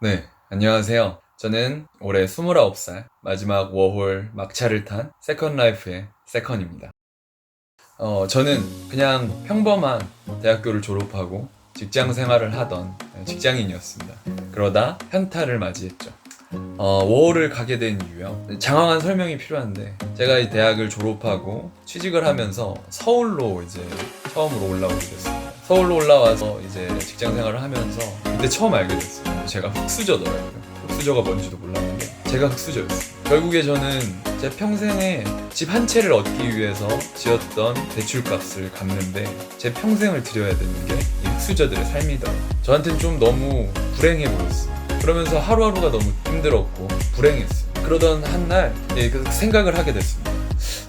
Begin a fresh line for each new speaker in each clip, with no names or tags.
네, 안녕하세요. 저는 올해 29살 마지막 워홀 막차를 탄 세컨 라이프의 세컨입니다. 어, 저는 그냥 평범한 대학교를 졸업하고 직장 생활을 하던 직장인이었습니다. 그러다 현타를 맞이했죠. 어, 워홀을 가게 된 이유요. 장황한 설명이 필요한데 제가 이 대학을 졸업하고 취직을 하면서 서울로 이제 처음으로 올라오게 됐습니다. 서울로 올라와서 이제 직장 생활을 하면서 그때 처음 알게 됐어요. 제가 흑수저더라고요. 흑수저가 뭔지도 몰랐는데 제가 흑수저였어요. 결국에 저는 제 평생에 집 한 채를 얻기 위해서 지었던 대출값을 갚는데 제 평생을 들여야 되는 게이 흑수저들의 삶이더라고요. 저한테는 좀 너무 불행해 보였어요. 그러면서 하루하루가 너무 힘들었고 불행했어요. 그러던 한날그 생각을 하게 됐습니다.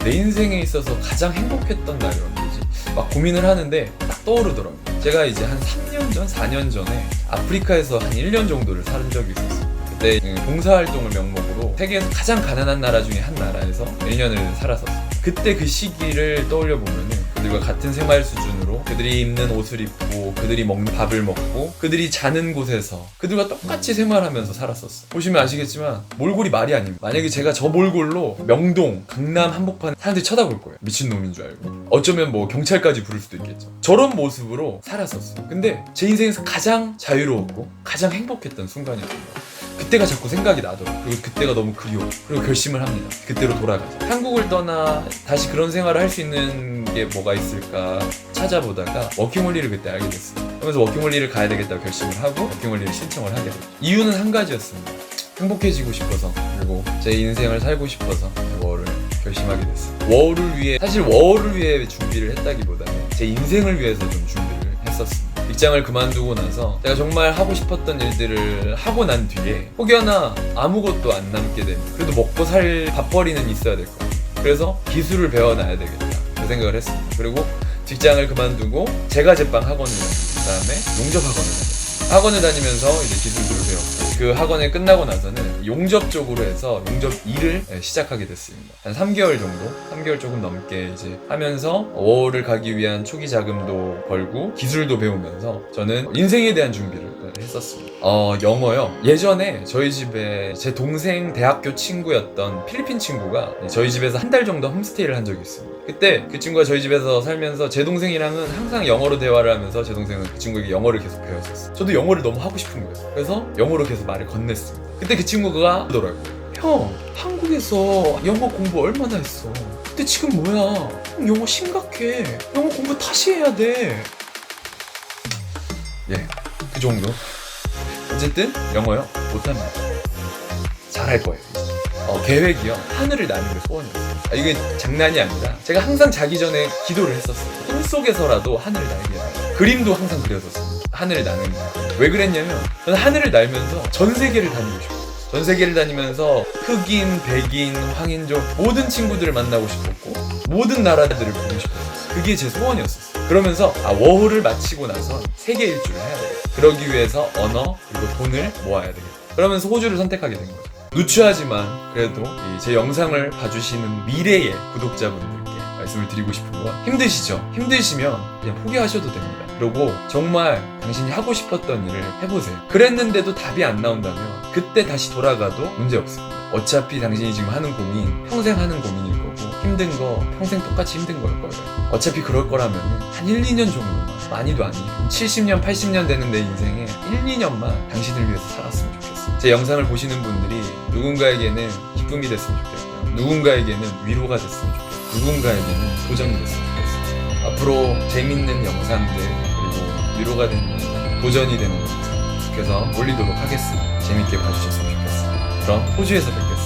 내 인생에 있어서 가장 행복했던 날이 언제지? 막 고민을 하는데 딱 떠오르더라고요. 제가 이제 한 3년 전, 4년 전에 아프리카에서 한 1년 정도를 살은 적이 있었어요. 그때 그 봉사활동을 명목으로 세계에서 가장 가난한 나라 중에 한 나라에서 1년을 살았었어요. 그때 그 시기를 떠올려 보면은 그들과 같은 생활 수준으로 그들이 입는 옷을 입고 그들이 먹는 밥을 먹고 그들이 자는 곳에서 그들과 똑같이 생활하면서 살았었어. 보시면 아시겠지만 몰골이 말이 아닙니다. 만약에 제가 저 몰골로 명동, 강남 한복판 사람들이 쳐다볼 거예요. 미친 놈인 줄 알고. 어쩌면 뭐 경찰까지 부를 수도 있겠죠. 저런 모습으로 살았었어요. 근데 제 인생에서 가장 자유로웠고 가장 행복했던 순간이었던 거예요. 그때가 자꾸 생각이 나더라고요. 그리고 그때가 너무 그리워. 그리고 결심을 합니다. 그때로 돌아가자. 한국을 떠나 다시 그런 생활을 할 수 있는 게 뭐가 있을까 찾아보다가 워킹홀리를 그때 알게 됐어요. 그러면서 워킹홀리를 가야 되겠다고 결심을 하고 워킹홀리를 신청을 하게 됐죠. 이유는 한 가지였습니다. 행복해지고 싶어서 그리고 제 인생을 살고 싶어서 워를 결심하게 됐어요. 워를 위해 사실 워를 위해 준비를 했다기보다는 제 인생을 위해서 좀 준비를 했었습니다. 직장을 그만두고 나서 제가 정말 하고 싶었던 일들을 하고 난 뒤에 혹여나 아무것도 안 남게 되면 그래도 먹고 살 밥벌이는 있어야 될것 같아요. 그래서 기술을 배워놔야 되겠다 그 생각을 했습니다. 그리고 직장을 그만두고 제가 제빵 학원을 다니고 그다음에 용접 학원을 다녔어요. 학원을 다니면서 이제 기술들을 배웠고 그 학원에 끝나고 나서는 용접 쪽으로 해서 용접 일을 예, 시작하게 됐습니다. 한 3개월 정도, 3개월 조금 넘게 이제 하면서 워홀을 가기 위한 초기 자금도 벌고 기술도 배우면서 저는 인생에 대한 준비를 했었습니다. 어, 영어요. 예전에 저희 집에 제 동생 대학교 친구였던 필리핀 친구가 저희 집에서 한 달 정도 홈스테이를 한 적이 있습니다. 그때 그 친구가 저희 집에서 살면서 제 동생이랑은 항상 영어로 대화를 하면서 제 동생은 그 친구에게 영어를 계속 배웠었어요. 저도 영어를 너무 하고 싶은 거예요. 그래서 영어로 계속 말을 건넸습니다. 그때 그 친구가 그러더라고요. 형, 한국에서 영어 공부 얼마나 했어? 근데 지금 뭐야? 형 영어 심각해. 영어 공부 다시 해야 돼. 예, 그 정도. 어쨌든 영어요 못합니다. 잘할 거예요. 어, 계획이요. 하늘을 나는 게 소원이었어요. 아, 이게 장난이 아니라 제가 항상 자기 전에 기도를 했었어요. 꿈속에서라도 하늘을 날게 해달라. 그림도 항상 그렸었어요. 하늘을 나는 거. 왜 그랬냐면 저는 하늘을 날면서 전 세계를 다니고 싶어요. 전 세계를 다니면서 흑인, 백인, 황인족 모든 친구들을 만나고 싶었고 모든 나라들을 보고 싶었어요. 그게 제 소원이었었어요. 그러면서 아 워홀을 마치고 나서 세계 일주를 해야 돼요. 그러기 위해서 언어 그리고 돈을 모아야 되겠다. 그러면서 호주를 선택하게 된 거죠. 누추하지만 그래도 이제 영상을 봐주시는 미래의 구독자분들께 말씀을 드리고 싶은 건 힘드시죠? 힘드시면 그냥 포기하셔도 됩니다. 그리고 정말 당신이 하고 싶었던 일을 해보세요. 그랬는데도 답이 안 나온다면 그때 다시 돌아가도 문제 없습니다. 어차피 당신이 지금 하는 고민 평생 하는 고민일 거고 힘든 거 평생 똑같이 힘든 걸 거예요. 어차피 그럴 거라면 한 1, 2년 정도만 많이도 아니에요. 70년, 80년 되는 내 인생에 1, 2년만 당신을 위해서 살았으면 좋겠어요. 제 영상을 보시는 분들이 누군가에게는 기쁨이 됐으면 좋겠고요. 누군가에게는 위로가 됐으면 좋겠고 누군가에게는 도전이 됐으면 좋겠어요. 앞으로 재밌는 영상들 그리고 위로가 되는 영상, 도전이 되는 영상 계속해서 올리도록 하겠습니다. 재밌게 봐주셨으면 좋겠습니다. 그럼 호주에서 뵙겠습니다.